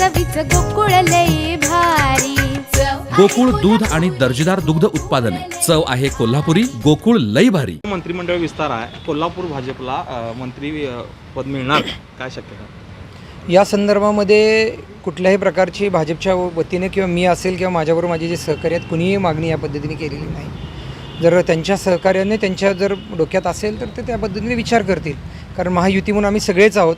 चवीच गोकुळ लई भारी. गोकुळ दूध आणि दर्जेदार दुग्ध उत्पादने. चव आहे कोल्हापुरी गोकुळ लई भारी. मंत्रिमंडळ विस्तार आहे. कोल्हापूर भाजपला अ, मंत्री अ, पद मिळणार? काय शक्यता? या संदर्भामध्ये कुठल्याही प्रकारची भाजपच्या वतीने किंवा मी असेल किंवा माझ्याबरोबर माझे जे सहकारी आहेत कुणीही मागणी या पद्धतीने केलेली नाही. जर त्यांच्या सहकार्याने त्यांच्या जर डोक्यात असेल तर ते त्या पद्धतीने विचार करतील. कारण महायुती म्हणून आम्ही सगळेच आहोत.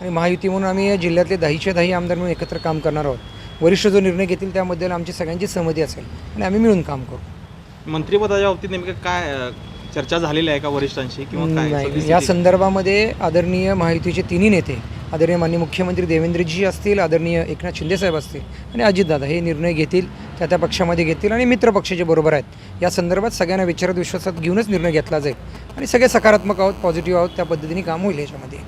आणि महायुती म्हणून आम्ही या जिल्ह्यातले दहीचे दही आमदार म्हणून एकत्र काम करणार आहोत. वरिष्ठ जो निर्णय घेतील त्यामध्ये आमची सगळ्यांची सहमती असेल आणि आम्ही मिळून काम करू. मंत्रिपदाच्या बाबतीत नेमकं काय चर्चा झालेली आहे का वरिष्ठांशी किंवा नाही? या संदर्भामध्ये आदरणीय महायुतीचे तिन्ही नेते आदरणीय माननीय मुख्यमंत्री देवेंद्रजी असतील आदरणीय एकनाथ शिंदेसाहेब असतील आणि अजितदादा हे निर्णय घेतील त्या त्या पक्षामध्ये घेतील आणि मित्र पक्ष जे बरोबर आहेत. या संदर्भात सगळ्यांना विचारात विश्वासात घेऊनच निर्णय घेतला जाईल. आणि सगळे सकारात्मक आहोत पॉझिटिव्ह आहोत त्या पद्धतीने काम होईल याच्यामध्ये.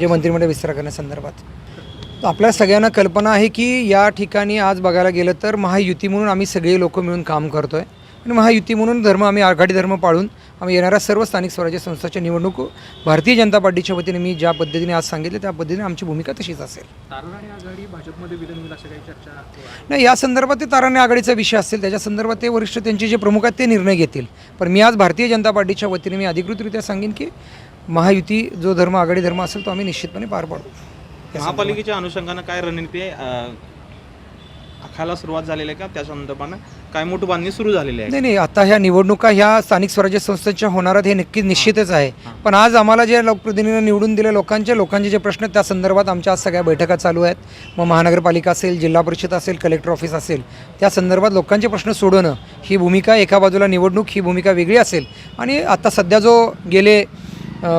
जे मंत्रिमंडळ विस्तार करण्यासंदर्भात. आपल्या सगळ्यांना कल्पना आहे की या ठिकाणी आज बघायला गेलं तर महायुती म्हणून आम्ही सगळे लोक मिळून काम करतो आहे आणि महायुती म्हणून धर्म आम्ही आघाडी धर्म पाळून आम्ही येणाऱ्या सर्व स्थानिक स्वराज्य संस्थांच्या निवडणूक भारतीय जनता पार्टीच्या वतीने मी ज्या पद्धतीने आज सांगितले त्या पद्धतीने आमची भूमिका तशीच असेल. नाही या संदर्भात ते ताराणे आघाडीचा विषय असेल त्याच्या संदर्भात ते वरिष्ठ त्यांचे जे प्रमुख आहेत ते निर्णय घेतील. पण मी आज भारतीय जनता पार्टीच्या वतीने मी अधिकृतरित्या सांगेन की महायुती जो धर्म आघाडी धर्म असेल तो आम्ही निश्चितपणे पार पाडू. महापालिकेच्या अनुषंगानं काय रणनीती आहे? आखायला सुरुवात झालेली आहे का? त्या संदर्भानं काय मोठी बांधणी सुरू झालेली आहे. नाही नाही आता ह्या निवडणुका ह्या स्थानिक स्वराज्य संस्थेच्या होणार आहेत हे नक्कीच निश्चितच आहे. पण आज आम्हाला जे लोकप्रतिनिधींनी निवडून दिले लोकांचे लोकांचे जे प्रश्न त्या संदर्भात आमच्या आज सगळ्या बैठका चालू आहेत. मग महानगरपालिका असेल जिल्हा परिषद असेल कलेक्टर ऑफिस असेल त्या संदर्भात लोकांचे प्रश्न सोडवणं ही भूमिका एका बाजूला निवडणूक ही भूमिका वेगळी असेल. आणि आता सध्या जो गेले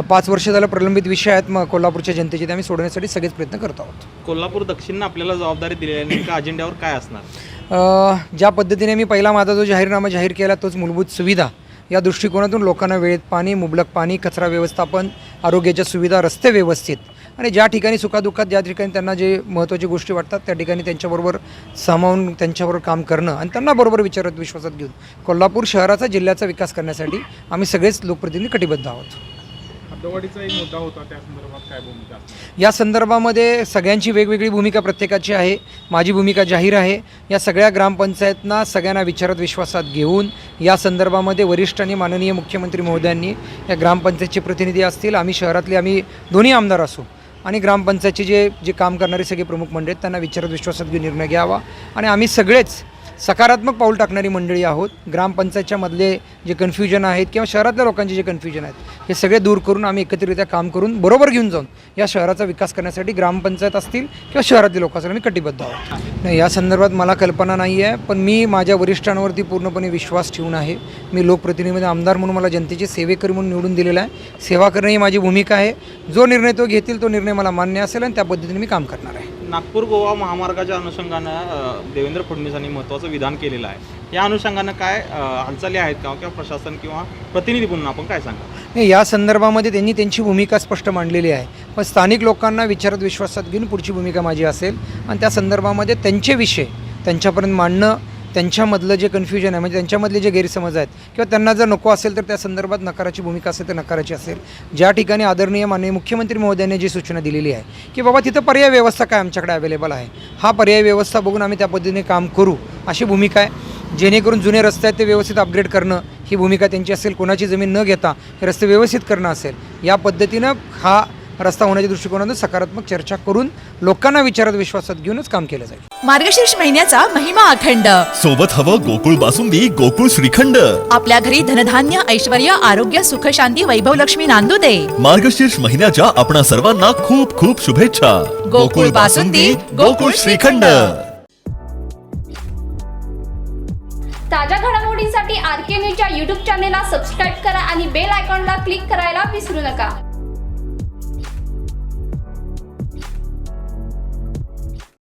पाच वर्ष झालं प्रलंबित विषय आहेत मग कोल्हापूरच्या जनतेचे ते आम्ही सोडवण्यासाठी सगळेच प्रयत्न करत आहोत. कोल्हापूर दक्षिणनं आपल्याला जबाबदारी दिलेली आहे नेमकं अजेंड्यावर काय असणार? ज्या पद्धतीने मी पहिला माझा जो जाहीरनामा जाहीर केला तोच मूलभूत सुविधा. या दृष्टिकोनातून लोकांना वेळेत पाणी मुबलक पाणी कचरा व्यवस्थापन आरोग्याच्या सुविधा रस्ते व्यवस्थित आणि ज्या ठिकाणी सुखादुःखात ज्या ठिकाणी त्यांना जे महत्त्वाची गोष्टी वाटतात त्या ठिकाणी त्यांच्याबरोबर सामावून त्यांच्याबरोबर काम करणं आणि त्यांना बरोबर विचारत विश्वासात घेऊन. कोल्हापूर शहराचा जिल्ह्याचा विकास करण्यासाठी आम्ही सगळेच लोकप्रतिनिधी कटिबद्ध आहोत. एक मुद्दा होता त्या संदर्भात काय भूमिका या संदर्भामध्ये सगळ्यांची वेगवेगळी भूमिका प्रत्येकाची आहे. माझी भूमिका जाहीर आहे. या सगळ्या ग्रामपंचायतना सगळ्यांना विचारत विश्वासात घेऊन या संदर्भामध्ये वरिष्ठ आणि माननीय मुख्यमंत्री महोदयांनी या ग्रामपंचायतचे प्रतिनिधी असतील आम्ही शहरातले आम्ही दोन्ही आमदार असू आणि ग्रामपंचायतचे जे जे काम करणारे सगळे प्रमुख मंडळी आहेत त्यांना विचारत विश्वासात घेऊन निर्णय घ्यावा आणि आम्ही सगळेच सकारात्मक पाऊल टाकणारी मंडळी आहोत. ग्रामपंचायतच्या मधले जे कन्फ्युजन आहेत किंवा शहरातल्या लोकांचे जे कन्फ्युजन आहेत हे सगळे दूर करून आम्ही एकत्रितरित्या काम करून बरोबर घेऊन जाऊन या शहराचा विकास करण्यासाठी ग्रामपंचायत असतील किंवा शहरातील लोक असतील आम्ही कटिबद्ध आहोत. नाही या संदर्भात मला कल्पना नाही आहे पण मी माझ्या वरिष्ठांवरती पूर्णपणे विश्वास ठेवून आहे. मी लोकप्रतिनिधीमध्ये आमदार म्हणून मला जनतेचे सेवेकरी म्हणून निवडून दिलेला आहे. सेवा करणे ही माझी भूमिका आहे. जो निर्णय तो घेतील तो निर्णय मला मान्य असेल आणि त्या पद्धतीने मी काम करणार आहे. नागपूर गोवा महामार्गाच्या अनुषंगानं देवेंद्र फडणवीसांनी महत्त्वाचं विधान केलेलं आहे. या अनुषंगानं काय हालचाली आहेत का? किंवा प्रशासन किंवा प्रतिनिधी म्हणून आपण काय सांगा नाही या संदर्भामध्ये त्यांनी त्यांची भूमिका स्पष्ट मांडलेली आहे. पण स्थानिक लोकांना विचारत विश्वासात घेऊन पुढची भूमिका माझी असेल. आणि त्या संदर्भामध्ये त्यांचे विषय त्यांच्यापर्यंत मांडणं त्यांच्यामधलं जे कन्फ्युजन आहे म्हणजे त्यांच्यामधले जे गैरसमज आहेत किंवा त्यांना जर नको असेल तर त्या संदर्भात नकाराची भूमिका असेल तर नकाराची असेल. ज्या ठिकाणी आदरणीय माननीय मुख्यमंत्री महोदयांनी जी सूचना दिलेली आहे की बाबा तिथं पर्याय व्यवस्था काय आमच्याकडे अवेलेबल आहे? हा पर्याय व्यवस्था बघून आम्ही त्या पद्धतीने काम करू अशी भूमिका आहे. जेणेकरून जुने रस्ते आहेत ते व्यवस्थित अपग्रेड करणं ही भूमिका त्यांची असेल. कोणाची जमीन न घेता हे रस्ते व्यवस्थित करणं असेल. या पद्धतीनं हा रस्ता होण्याच्या दृष्टिकोनातून सकारात्मक चर्चा करून लोकांना विचारात विश्वासात घेऊनच काम केलं जाईल. मार्गशीर्ष महिन्याचा महिमा अखंड. सोबत हवं गोकुळ बासुंदी गोकुळ श्रीखंड. आपल्या घरी धनधान्य ऐश्वर आरोग्य सुख शांती वैभव लक्ष्मी नांदू दे. मार्गशीर्ष महिन्याच्या आपणा सर्वांना खूप खूप शुभेच्छा. गोकुळ बासुंदी, गोकुळ श्रीखंड. ताज्या घडामोडींसाठी आर के न्यूजच्या यूट्यूब चॅनेलला सबस्क्राईब करा आणि बेल आयकॉनला क्लिक करायला विसरू नका.